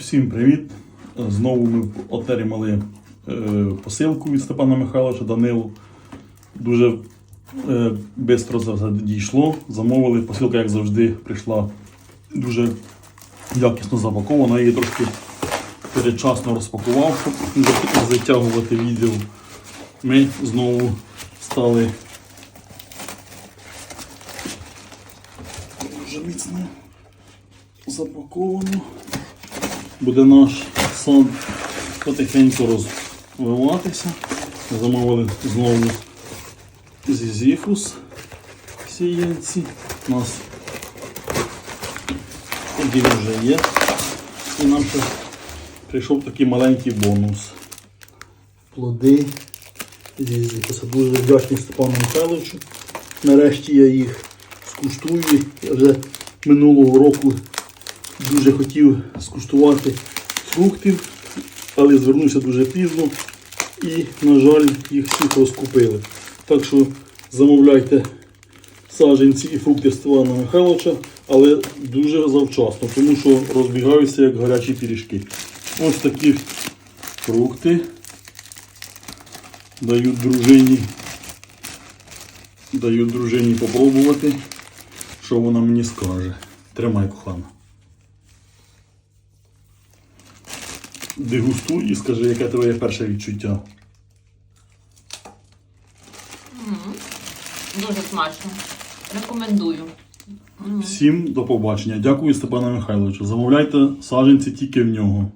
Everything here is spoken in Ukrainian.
Усім привіт! Знову ми отримали е, посилку від Степана Михайловича Данилу. Дуже е, швидко все дійшло. Замовили. Посилка, як завжди, прийшла дуже якісно запакована. Я її трошки передчасно розпакував, щоб затягувати відео. Ми знову стали дуже міцно запаковано буде наш сад потихеньку розвиватися. Замовили знову зізіфус сіянці. У нас один вже є. І нам ще прийшов такий маленький бонус. Плоди зізіфуса. Дуже вдячний Степану Михайловичу. Нарешті я їх скуштую. Я вже минулого року дуже хотів скуштувати фруктів, але звернувся дуже пізно і, на жаль, їх всіх розкупили. Так що замовляйте саджанці і фрукти Степана Михайловича, але дуже завчасно, тому що розбігаються як гарячі пиріжки. Ось такі фрукти дають дружині. Дають дружині попробувати, що вона мені скаже. Тримай, кохана. Дегустуй і скажи, яке твоє перше відчуття. Дуже смачно. Рекомендую. М. Всім до побачення. Дякую Степана Михайловичу. Замовляйте саджанці тільки в нього.